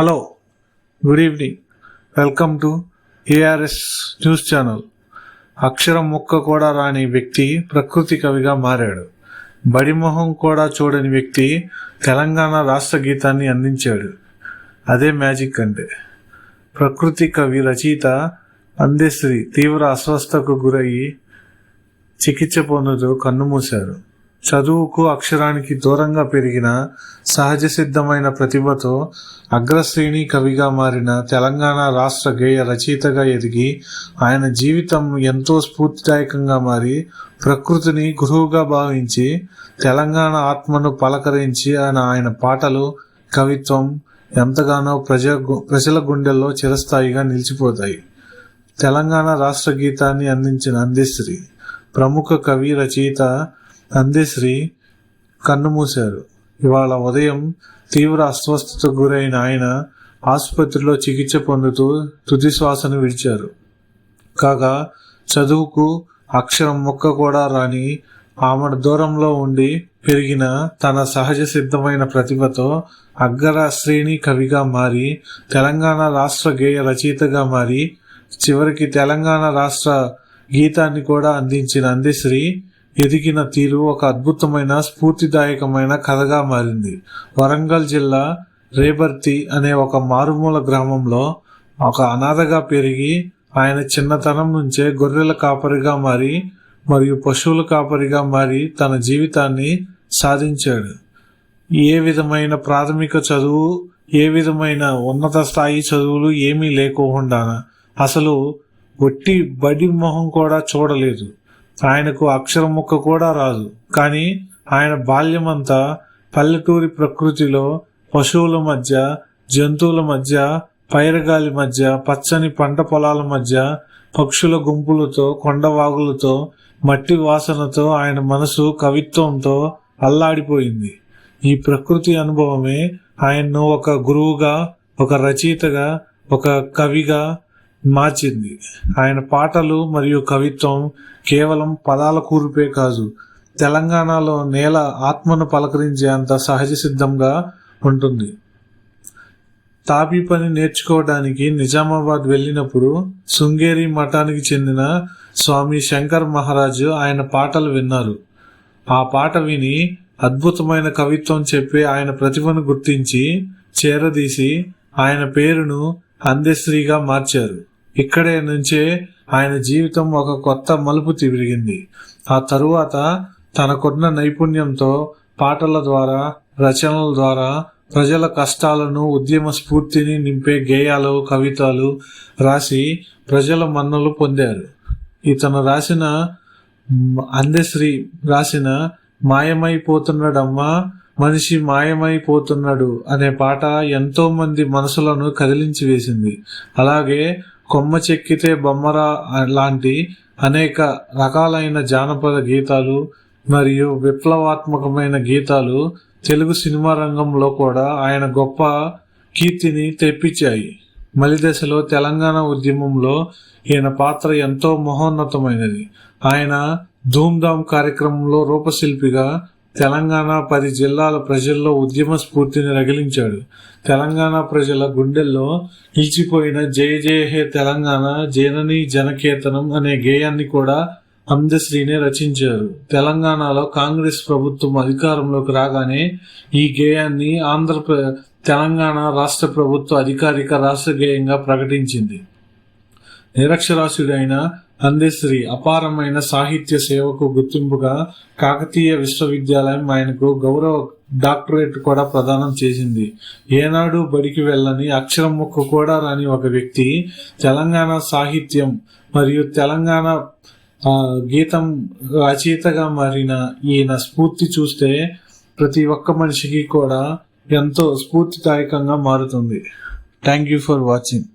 Hello good evening. Welcome to ARS news channel. అక్షరం ముక్క కూడా రాని వ్యక్తి ప్రకృతి కవిగా మారాడు. బడిమొహం కూడా చూడని వ్యక్తి తెలంగాణ రాష్ట్ర గీతాన్ని అందించాడు. అదే మ్యాజిక్ అంటే. ప్రకృతి కవి రచయిత అందశ్రీ తీవ్ర అస్వస్థకు గురయ్యి చికిత్స పొందుతూ కన్నుమూశారు చదువుకు అక్షరానికి దూరంగా పెరిగిన సహజ సిద్ధమైన ప్రతిభతో అగ్రశ్రేణి కవిగా మారిన తెలంగాణ రాష్ట్ర గేయ రచయితగా ఎదిగి ఆయన జీవితం ఎంతో స్ఫూర్తిదాయకంగా మారి ప్రకృతిని గురువుగా భావించి తెలంగాణ ఆత్మను పలకరించి ఆయన ఆయన పాటలు కవిత్వం ఎంతగానో ప్రజ ప్రజల గుండెల్లో చిరస్థాయిగా నిలిచిపోతాయి. తెలంగాణ రాష్ట్ర గీతాన్ని అందించిన అందశ్రీ ప్రముఖ కవి రచయిత నందిశ్రీ కన్నుమూశారు. ఇవాళ ఉదయం తీవ్ర అస్వస్థతకు గురైన ఆయన ఆసుపత్రిలో చికిత్స పొందుతూ తుది శ్వాసను విడిచారు. కాగా చదువుకు అక్షరం ముక్క కూడా రాని ఆమె దూరంలో ఉండి పెరిగిన తన సహజ సిద్ధమైన ప్రతిభతో అగ్రశ్రేణి కవిగా మారి తెలంగాణ రాష్ట్ర గేయ రచయితగా మారి చివరికి తెలంగాణ రాష్ట్ర గీతాన్ని కూడా అందించిన అందశ్రీ ఎదిగిన తీరు ఒక అద్భుతమైన స్ఫూర్తిదాయకమైన కథగా మారింది. వరంగల్ జిల్లా రేబర్తి అనే ఒక మారుమూల గ్రామంలో ఒక అనాథగా పెరిగి ఆయన చిన్నతనం నుంచే గొర్రెల కాపరిగా మారి మరియు పశువుల కాపరిగా మారి తన జీవితాన్ని సాధించాడు. ఏ విధమైన ప్రాథమిక చదువు ఏ విధమైన ఉన్నత స్థాయి చదువులు ఏమీ లేకుండా అసలు ఒట్టి బడి మొహం కూడా చూడలేదు. ఆయనకు అక్షరం ముక్క కూడా రాదు. కానీ ఆయన బాల్యమంతా పల్లెటూరి ప్రకృతిలో పశువుల మధ్య జంతువుల మధ్య పైరగాలి మధ్య పచ్చని పంట పొలాల మధ్య పక్షుల గుంపులతో కొండవాగులతో మట్టి వాసనతో ఆయన మనసు కవిత్వంతో అల్లాడిపోయింది. ఈ ప్రకృతి అనుభవమే ఆయన్ను ఒక గురువుగా ఒక రచయితగా ఒక కవిగా మార్చింది. ఆయన పాటలు మరియు కవిత్వం కేవలం పదాల కూర్పే కాదు తెలంగాణలో నేల ఆత్మను పలకరించే అంత సహజ సిద్ధంగా ఉంటుంది. తాపీ పని నేర్చుకోవడానికి నిజామాబాద్ వెళ్ళినప్పుడు శృంగేరి మఠానికి చెందిన స్వామి శంకర్ మహారాజు ఆయన పాటలు విన్నారు. ఆ పాట విని అద్భుతమైన కవిత్వం చెప్పి ఆయన ప్రతిభను గుర్తించి చేరదీసి ఆయన పేరును అందశ్రీగా మార్చారు. ఇక్కడే నుంచే ఆయన జీవితం ఒక కొత్త మలుపు తిరిగింది. ఆ తరువాత తనకున్న నైపుణ్యంతో పాటల ద్వారా రచనల ద్వారా ప్రజల కష్టాలను ఉద్యమ స్ఫూర్తిని నింపే గేయాలు కవితలు రాసి ప్రజల మన్నలు పొందారు. ఇతను రాసిన అందశ్రీ రాసిన మాయమైపోతున్నాడమ్మా మనిషి మాయమైపోతున్నాడు అనే పాట ఎంతో మంది మనసులను కదిలించి వేసింది. అలాగే కొమ్మ చెక్కితే బొమ్మరా లాంటి అనేక రకాలైన జానపద గీతాలు మరియు విప్లవాత్మకమైన గీతాలు తెలుగు సినిమా రంగంలో కూడా ఆయన గొప్ప కీర్తిని తెప్పించాయి. మలిదశలో తెలంగాణ ఉద్యమంలో ఈయన పాత్ర ఎంతో మహోన్నతమైనది. ఆయన ధూమ్ధామ్ కార్యక్రమంలో రూపశిల్పిగా తెలంగాణ పది జిల్లాల ప్రజల్లో ఉద్యమ స్ఫూర్తిని రగిలించాడు. తెలంగాణ ప్రజల గుండెల్లో నిలిచిపోయిన జయ జయ హే తెలంగాణ జనని జనకేతనం అనే గేయాన్ని కూడా అందశ్రీనే రచించారు. తెలంగాణలో కాంగ్రెస్ ప్రభుత్వం అధికారంలోకి రాగానే ఈ గేయాన్ని ఆంధ్రప్ర తెలంగాణ రాష్ట్ర ప్రభుత్వ అధికారిక రాష్ట్ర గేయంగా ప్రకటించింది. నిరక్షరాస్యుడైన అందశ్రీ అపారమైన సాహిత్య సేవకు గుర్తింపుగా కాకతీయ విశ్వవిద్యాలయం ఆయనకు గౌరవ డాక్టరేట్ కూడా ప్రదానం చేసింది. ఏనాడు బడికి వెళ్ళని అక్షరం ముక్క కూడా రాని ఒక వ్యక్తి తెలంగాణ సాహిత్యం మరియు తెలంగాణ గీతం రచయితగా మారిన ఈయన స్ఫూర్తి చూస్తే ప్రతి ఒక్క మనిషికి కూడా ఎంతో స్ఫూర్తిదాయకంగా మారుతుంది. Thank you for watching